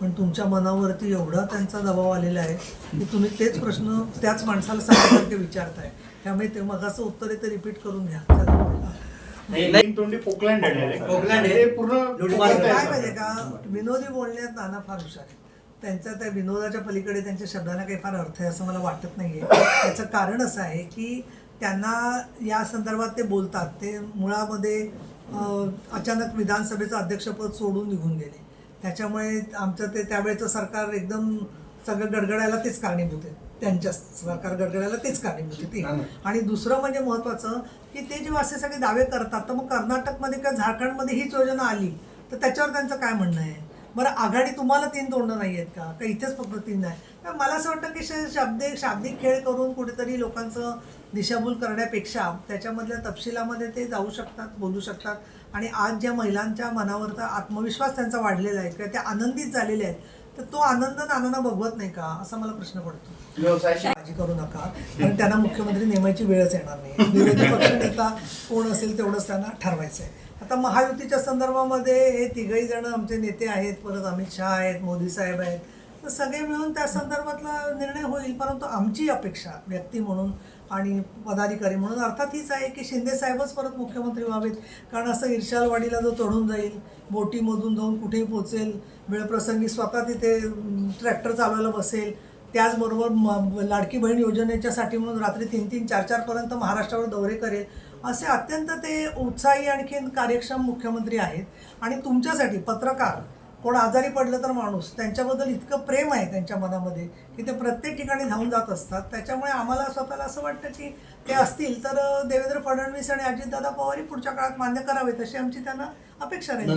पण तुमच्या मनावरती एवढा त्यांचा दबाव आलेला आहे की तुम्ही तेच प्रश्न त्याच माणसाला सांगण्यासारखे विचारताय. त्यामुळे ते मगाचं उत्तर आहे ते रिपीट करून घ्या. तोंडी पोकलँड आहे. पोकलँड आहे. पूर्ण काय आहे. माहितीये का? विनोदी बोलण्यात नाना फार हुशार आहे. त्यांच्या त्या विनोदाच्या पलीकडे त्यांच्या शब्दांना काही फार अर्थ आहे असं मला वाटत नाहीये. त्याचं कारण असं आहे की त्यांना या संदर्भात ते बोलतात. ते मुळामध्ये अचानक विधानसभेचं अध्यक्षपद सोडून निघून गेले. त्याच्यामुळे आमचं ते त्यावेळेचं सरकार एकदम सगळं गडगडायला तेच कारणीभूत आहे त्यांच्या सरकार गडगडायला तेच कारणीभूत आहे ते. आणि दुसरं म्हणजे महत्त्वाचं की ते जेव्हा असे सगळे दावे करतात तर मग कर्नाटकमध्ये किंवा झारखंडमध्ये हीच योजना आली तर त्याच्यावर त्यांचं काय म्हणणं आहे? बरं आघाडी तुम्हाला तीन तोंड नाही आहेत का? का इथेच फक्त तीन आहे तर मला असं वाटतं की शाब्दिक शाब्दिक खेळ करून कुठेतरी लोकांचं दिशाभूल करण्यापेक्षा त्याच्यामधल्या तपशिलामध्ये ते जाऊ शकतात बोलू शकतात. आणि आज ज्या महिलांच्या मनावरचा आत्मविश्वास त्यांचा वाढलेला आहे किंवा त्या आनंदित झालेल्या आहेत तर तो आनंद नानांना बघवत नाही का? असा मला प्रश्न पडतो. व्यवसायाशी काळजी करू नका. कारण त्यांना मुख्यमंत्री नेमायची वेळच येणार नाही. विरोधी पक्ष नेता कोण असेल तेवढंच त्यांना ठरवायचं आहे आता महायुतीच्या संदर्भामध्ये हे तिघही जण आमचे नेते आहेत. परत अमित शहा आहेत मोदी साहेब आहेत. तर सगळे मिळून त्या संदर्भातला निर्णय होईल परंतु आमची अपेक्षा व्यक्ती म्हणून आणि पदाधिकारी म्हणून अर्थात हीच आहे की शिंदे साहेबच परत मुख्यमंत्री व्हावेत. कारण असं इर्शालवाडीला जो चढून जाईल बोटीमधून जाऊन कुठेही पोचेल वेळप्रसंगी स्वतः तिथे ट्रॅक्टर चालवायला बसेल त्याचबरोबर म लाडकी बहीण योजनेच्यासाठी म्हणून रात्री तीन तीन चार चारपर्यंत महाराष्ट्रावर दौरे करेल असे अत्यंत ते उत्साही आणखीन कार्यक्षम मुख्यमंत्री आहेत. आणि तुमच्यासाठी पत्रकार कोण आजारी पडलं तर माणूस. त्यांच्याबद्दल इतकं प्रेम आहे त्यांच्या मनामध्ये की ते प्रत्येक ठिकाणी धावून जात असतात. त्याच्यामुळे आम्हाला स्वतःला असं वाटतं की ते असतील तर देवेंद्र फडणवीस आणि अजितदादा पवारही पुढच्या काळात मान्य करावेत अशी आमची त्यांना अपेक्षा राहील.